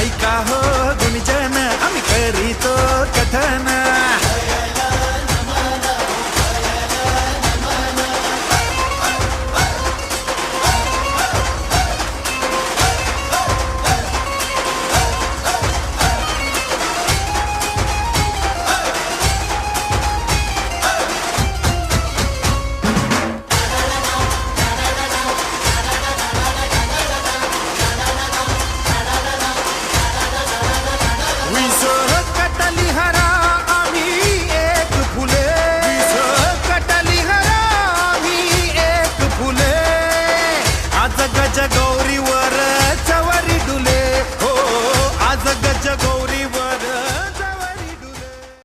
ऐका हो गुणजन आम्ही करीतो. माझ्या गौरीवर